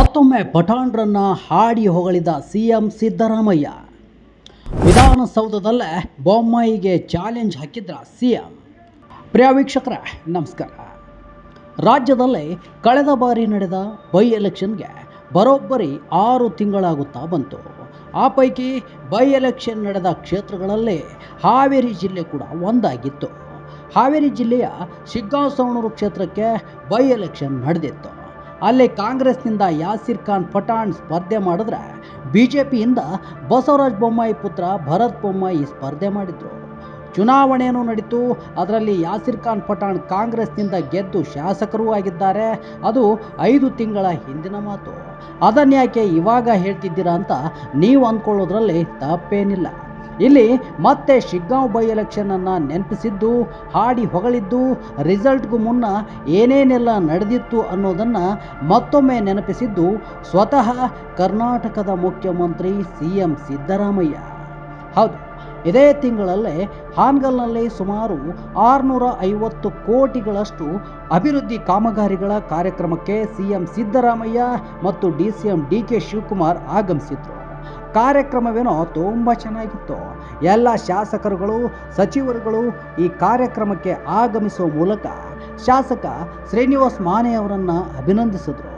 ಮತ್ತೊಮ್ಮೆ ಪಠಾಣ್ರನ್ನ ಹಾಡಿ ಹೊಗಳಿದ ಸಿಎಂ ಸಿದ್ದರಾಮಯ್ಯ. ವಿಧಾನಸೌಧದಲ್ಲೇ ಬೊಮ್ಮಾಯಿಗೆ ಚಾಲೆಂಜ್ ಹಾಕಿದ್ರ ಸಿಎಂ. ಪ್ರಿಯ ವೀಕ್ಷಕರ, ನಮಸ್ಕಾರ. ರಾಜ್ಯದಲ್ಲಿ ಕಳೆದ ಬಾರಿ ನಡೆದ ಬೈ ಎಲೆಕ್ಷನ್ಗೆ ಬರೋಬ್ಬರಿ ಆರು ತಿಂಗಳಾಗುತ್ತಾ ಬಂತು. ಆ ಪೈಕಿ ಬೈ ಎಲೆಕ್ಷನ್ ನಡೆದ ಕ್ಷೇತ್ರಗಳಲ್ಲಿ ಹಾವೇರಿ ಜಿಲ್ಲೆ ಕೂಡ ಒಂದಾಗಿತ್ತು. ಹಾವೇರಿ ಜಿಲ್ಲೆಯ ಶಿಗ್ಗಾಸವಣೂರು ಕ್ಷೇತ್ರಕ್ಕೆ ಬೈ ಎಲೆಕ್ಷನ್ ನಡೆದಿತ್ತು. ಅಲ್ಲಿ ಕಾಂಗ್ರೆಸ್ನಿಂದ ಯಾಸಿರ್ ಖಾನ್ ಪಠಾಣ್ ಸ್ಪರ್ಧೆ ಮಾಡಿದ್ರೆ ಬಿ ಜೆ ಪಿಯಿಂದ ಬಸವರಾಜ್ ಬೊಮ್ಮಾಯಿ ಪುತ್ರ ಭರತ್ ಬೊಮ್ಮಾಯಿ ಸ್ಪರ್ಧೆ ಮಾಡಿದ್ರು. ಚುನಾವಣೆಯನ್ನು ನಡೀತು, ಅದರಲ್ಲಿ ಯಾಸಿರ್ ಖಾನ್ ಪಠಾಣ್ ಕಾಂಗ್ರೆಸ್ನಿಂದ ಗೆದ್ದು ಶಾಸಕರೂ ಆಗಿದ್ದಾರೆ. ಅದು ಐದು ತಿಂಗಳ ಹಿಂದಿನ ಮಾತು. ಅದನ್ಯಾಕೆ ಇವಾಗ ಹೇಳ್ತಿದ್ದೀರಾ ಅಂತ ನೀವು ಅಂದ್ಕೊಳ್ಳೋದ್ರಲ್ಲಿ ತಪ್ಪೇನಿಲ್ಲ. ಇಲ್ಲಿ ಮತ್ತೆ ಶಿಗ್ಗಾಂವ್ ಬೈ ಎಲೆಕ್ಷನನ್ನು ನೆನಪಿಸಿದ್ದು, ಹಾಡಿ ಹೊಗಳಿದ್ದು ರಿಸಲ್ಟ್ಗೂ ಮುನ್ನ ಏನೇನೆಲ್ಲ ನಡೆದಿತ್ತು ಅನ್ನೋದನ್ನು ಮತ್ತೊಮ್ಮೆ ನೆನಪಿಸಿದ್ದು ಸ್ವತಃ ಕರ್ನಾಟಕದ ಮುಖ್ಯಮಂತ್ರಿ ಸಿ ಎಂ ಸಿದ್ದರಾಮಯ್ಯ. ಹೌದು, ಇದೇ ತಿಂಗಳಲ್ಲೇ ಹಾನ್ಗಲ್ನಲ್ಲಿ ಸುಮಾರು ಆರುನೂರ ಐವತ್ತು ಕೋಟಿಗಳಷ್ಟು ಅಭಿವೃದ್ಧಿ ಕಾಮಗಾರಿಗಳ ಕಾರ್ಯಕ್ರಮಕ್ಕೆ ಸಿ ಎಂ ಸಿದ್ದರಾಮಯ್ಯ ಮತ್ತು D C M D K Shivakumar ಆಗಮಿಸಿದ್ರು. ಕಾರ್ಯಕ್ರಮವೇನೋ ತುಂಬ ಚೆನ್ನಾಗಿತ್ತು. ಎಲ್ಲ ಶಾಸಕರುಗಳು, ಸಚಿವರುಗಳು ಈ ಕಾರ್ಯಕ್ರಮಕ್ಕೆ ಆಗಮಿಸುವ ಮೂಲಕ ಶಾಸಕ ಶ್ರೀನಿವಾಸ್ ಮಾನೆ ಅವರನ್ನು ಅಭಿನಂದಿಸಿದರು.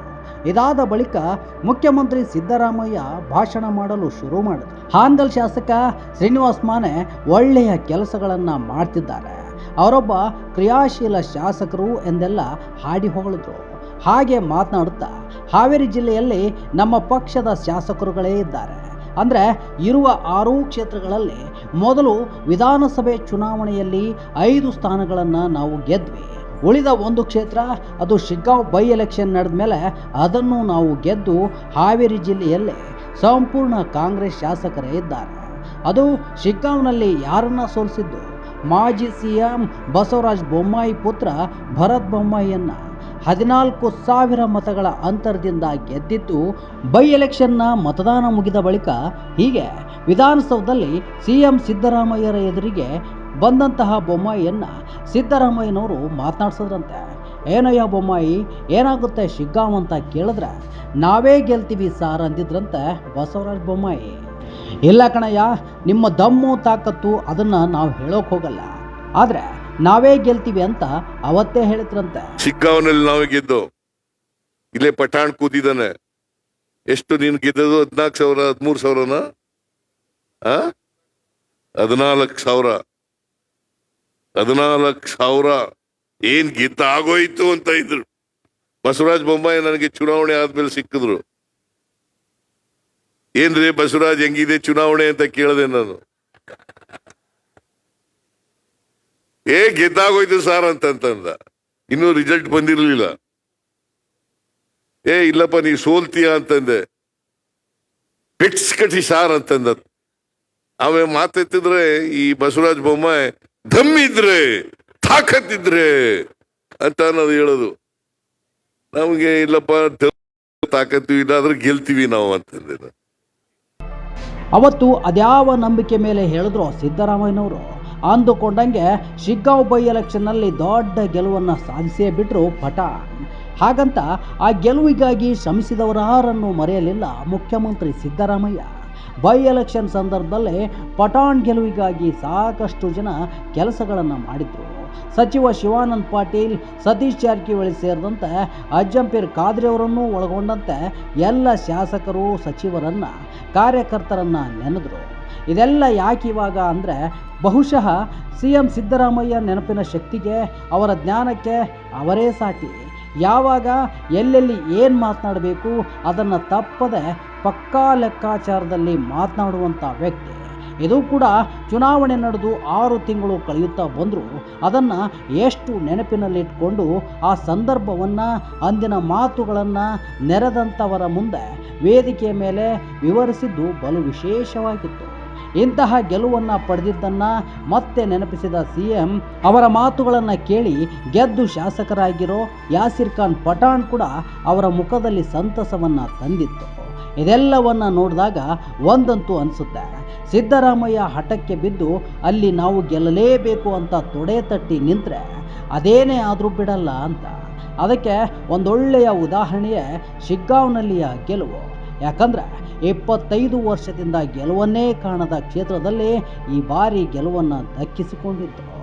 ಇದಾದ ಬಳಿಕ ಮುಖ್ಯಮಂತ್ರಿ ಸಿದ್ದರಾಮಯ್ಯ ಭಾಷಣ ಮಾಡಲು ಶುರು ಮಾಡಿದರು. ಹಾನಗಲ್ ಶಾಸಕ ಶ್ರೀನಿವಾಸ್ ಮಾನೆ ಒಳ್ಳೆಯ ಕೆಲಸಗಳನ್ನು ಮಾಡ್ತಿದ್ದಾರೆ. ಅವರೊಬ್ಬ ಕ್ರಿಯಾಶೀಲ ಶಾಸಕರು ಎಂದೆಲ್ಲ ಹಾಡಿ ಹೊಗಳಿದ್ರು. ಹಾಗೆ ಮಾತನಾಡುತ್ತಾ ಹಾವೇರಿ ಜಿಲ್ಲೆಯಲ್ಲಿ ನಮ್ಮ ಪಕ್ಷದ ಶಾಸಕರುಗಳೇ ಇದ್ದಾರೆ. ಅಂದರೆ ಇರುವ ಆರೂ ಕ್ಷೇತ್ರಗಳಲ್ಲಿ ಮೊದಲು ವಿಧಾನಸಭೆ ಚುನಾವಣೆಯಲ್ಲಿ ಐದು ಸ್ಥಾನಗಳನ್ನು ನಾವು ಗೆದ್ವಿ. ಉಳಿದ ಒಂದು ಕ್ಷೇತ್ರ, ಅದು ಶಿಗ್ಗಾಂವ್ ಬೈ ಎಲೆಕ್ಷನ್ ನಡೆದ ಮೇಲೆ ಅದನ್ನು ನಾವು ಗೆದ್ದು ಹಾವೇರಿ ಜಿಲ್ಲೆಯಲ್ಲಿ ಸಂಪೂರ್ಣ ಕಾಂಗ್ರೆಸ್ ಶಾಸಕರೇ ಇದ್ದಾರೆ. ಅದು ಶಿಗ್ಗಾಂವ್ನಲ್ಲಿ ಯಾರನ್ನ ಸೋಲಿಸಿದ್ದು? ಮಾಜಿ ಸಿ ಎಂ ಬಸವರಾಜ ಬೊಮ್ಮಾಯಿ ಪುತ್ರ ಭರತ್ ಬೊಮ್ಮಾಯಿಯನ್ನ. ಹದಿನಾಲ್ಕು ಸಾವಿರ ಮತಗಳ ಅಂತರದಿಂದ ಗೆದ್ದಿದ್ದು ಬೈ ಎಲೆಕ್ಷನ್ನ ಮತದಾನ ಮುಗಿದ ಬಳಿಕ ಹೀಗೆ ವಿಧಾನಸೌಧದಲ್ಲಿ ಸಿ ಎಂ ಸಿದ್ದರಾಮಯ್ಯರ ಎದುರಿಗೆ ಬಂದಂತಹ ಬೊಮ್ಮಾಯಿಯನ್ನು ಸಿದ್ದರಾಮಯ್ಯನವರು ಮಾತನಾಡ್ಸಿದ್ರಂತೆ. ಏನಯ್ಯ ಬೊಮ್ಮಾಯಿ, ಏನಾಗುತ್ತೆ ಶಿಗ್ಗಾಂವ್ ಅಂತ ಕೇಳಿದ್ರೆ ನಾವೇ ಗೆಲ್ತೀವಿ ಸಾರ್ ಅಂದಿದ್ರಂತೆ ಬಸವರಾಜ್ ಬೊಮ್ಮಾಯಿ. ಇಲ್ಲ ಕಣಯ್ಯ, ನಿಮ್ಮ ದಮ್ಮು ತಾಕತ್ತು ಅದನ್ನು ನಾವು ಹೇಳೋಕೆ ಹೋಗಲ್ಲ. ಆದರೆ ನಾವೇ ಗೆಲ್ತೀವಿ ಅಂತ ಅವತ್ತೇ ಹೇಳಿದ್ರಂತೆ. ಸಿಕ್ಕಾವನಲ್ಲಿ ನಾವೇ ಗೆದ್ದು ಇಲ್ಲೇ ಪಠಾಣ್ ಕೂತಿದ್ದಾನೆ. ಎಷ್ಟು ನೀನು ಗೆದ್ದದು ಹದಿನಾಲ್ಕು ಸಾವಿರ, ಹದಿಮೂರು ಸಾವಿರನ? ಹದಿನಾಲ್ಕು ಸಾವಿರ. ಹದಿನಾಲ್ಕು ಸಾವಿರ. ಏನ್ ಗೆದ್ದ ಆಗೋಯ್ತು ಅಂತ ಇದ್ರು. ಬಸವರಾಜ್ ಬೊಮ್ಮಾಯಿ ನನಗೆ ಚುನಾವಣೆ ಆದ್ಮೇಲೆ ಸಿಕ್ಕಿದ್ರು. ಏನ್ರಿ ಬಸವರಾಜ್ ಹೆಂಗಿದೆ ಚುನಾವಣೆ ಅಂತ ಕೇಳಿದೆ ನಾನು. ಏ, ಗೆದ್ದಾಗೋಯ್ತು ಸಾರ್ ಅಂತಂತಂದ. ಇನ್ನೂ ರಿಸಲ್ಟ್ ಬಂದಿರಲಿಲ್ಲ. ಏ, ಇಲ್ಲಪ್ಪ, ನೀ ಸೋಲ್ತೀಯ ಅಂತಂದೆ. ಪೆಟ್ಸ್ ಕಟ್ಟಿ ಸಾರ್ ಅಂತಂದ. ಅವೇ ಮಾತೆತ್ತಿದ್ರೆ, ಈ ಬಸವರಾಜ ಬೊಮ್ಮಾಯಿ ದಮ್ಮಿದ್ರೆ ತಾಕತ್ತಿದ್ರೆ ಅಂತ ಅನ್ನೋದು ಹೇಳೋದು. ನಮಗೆ ಇಲ್ಲಪ್ಪ ತಾಕತ್ತು ಇಲ್ಲ, ಆದ್ರೆ ಗೆಲ್ತೀವಿ ನಾವು ಅಂತಂದೆ ಅವತ್ತು ಅದ್ಯಾವ ನಂಬಿಕೆ ಮೇಲೆ ಹೇಳಿದ್ರು ಸಿದ್ದರಾಮಯ್ಯನವರು ಅಂದುಕೊಂಡಂಗೆ ಶಿಗ್ಗಾವ್ ಬೈ ಎಲೆಕ್ಷನ್ನಲ್ಲಿ ದೊಡ್ಡ ಗೆಲುವನ್ನು ಸಾಧಿಸೇ ಬಿಟ್ಟರು ಪಠಾಣ್. ಹಾಗಂತ ಆ ಗೆಲುವಿಗಾಗಿ ಶ್ರಮಿಸಿದವರಾರನ್ನು ಮರೆಯಲಿಲ್ಲ ಮುಖ್ಯಮಂತ್ರಿ ಸಿದ್ದರಾಮಯ್ಯ. ಬೈ ಎಲೆಕ್ಷನ್ ಸಂದರ್ಭದಲ್ಲಿ ಪಠಾಣ್ ಗೆಲುವಿಗಾಗಿ ಸಾಕಷ್ಟು ಜನ ಕೆಲಸಗಳನ್ನು ಮಾಡಿದ್ರು. ಸಚಿವ ಶಿವಾನಂದ್ ಪಾಟೀಲ್, ಸತೀಶ್ ಜಾರಕಿಹೊಳಿ ಸೇರಿದಂತೆ ಅಜ್ಜಂಪೀರ್ ಖಾದ್ರಿ ಅವರನ್ನು ಒಳಗೊಂಡಂತೆ ಎಲ್ಲ ಶಾಸಕರು, ಸಚಿವರನ್ನು, ಕಾರ್ಯಕರ್ತರನ್ನ ನೆನೆದ್ರು. ಇದೆಲ್ಲ ಯಾಕೆ ಇವಾಗ ಅಂದರೆ ಬಹುಶಃ ಸಿ ಎಂ ಸಿದ್ದರಾಮಯ್ಯ ನೆನಪಿನ ಶಕ್ತಿಗೆ, ಅವರ ಜ್ಞಾನಕ್ಕೆ ಅವರೇ ಸಾಟಿ. ಯಾವಾಗ ಎಲ್ಲೆಲ್ಲಿ ಏನು ಮಾತನಾಡಬೇಕು ಅದನ್ನು ತಪ್ಪದೆ ಪಕ್ಕಾ ಲೆಕ್ಕಾಚಾರದಲ್ಲಿ ಮಾತನಾಡುವಂಥ ವ್ಯಕ್ತಿ. ಇದು ಕೂಡ ಚುನಾವಣೆ ನಡೆದು ಆರು ತಿಂಗಳು ಕಳೆಯುತ್ತಾ ಬಂದರೂ, ಅದನ್ನು ಎಷ್ಟು ನೆನಪಿನಲ್ಲಿಟ್ಕೊಂಡು ಆ ಸಂದರ್ಭವನ್ನು, ಅಂದಿನ ಮಾತುಗಳನ್ನು ನೆರೆದಂಥವರ ಮುಂದೆ ವೇದಿಕೆಯ ಮೇಲೆ ವಿವರಿಸಿದ್ದು ಬಲು ವಿಶೇಷವಾಗಿತ್ತು. ಇಂತಹ ಗೆಲುವನ್ನು ಪಡೆದಿದ್ದನ್ನು ಮತ್ತೆ ನೆನಪಿಸಿದ ಸಿ ಎಂ ಅವರ ಮಾತುಗಳನ್ನು ಕೇಳಿ ಗೆದ್ದು ಶಾಸಕರಾಗಿರೋ ಯಾಸಿರ್ ಖಾನ್ ಪಠಾಣ್ ಕೂಡ ಅವರ ಮುಖದಲ್ಲಿ ಸಂತಸವನ್ನು ತಂದಿತ್ತು. ಇದೆಲ್ಲವನ್ನು ನೋಡಿದಾಗ ಒಂದಂತೂ ಅನಿಸುತ್ತೆ. ಸಿದ್ದರಾಮಯ್ಯ ಹಠಕ್ಕೆ ಬಿದ್ದು ಅಲ್ಲಿ ನಾವು ಗೆಲ್ಲಲೇಬೇಕು ಅಂತ ತೊಡೆ ತಟ್ಟಿ ನಿಂತರೆ ಅದೇನೇ ಆದರೂ ಬಿಡಲ್ಲ ಅಂತ. ಅದಕ್ಕೆ ಒಂದೊಳ್ಳೆಯ ಉದಾಹರಣೆಯೇ ಶಿಗ್ಗಾಂವ್ನಲ್ಲಿಯ ಗೆಲುವು. ಯಾಕಂದ್ರೆ ಇಪ್ಪತ್ತೈದು ವರ್ಷದಿಂದ ಗೆಲುವನ್ನೇ ಕಾಣದ ಕ್ಷೇತ್ರದಲ್ಲಿ ಈ ಬಾರಿ ಗೆಲುವನ್ನು ದಕ್ಕಿಸಿಕೊಂಡಿದ್ದು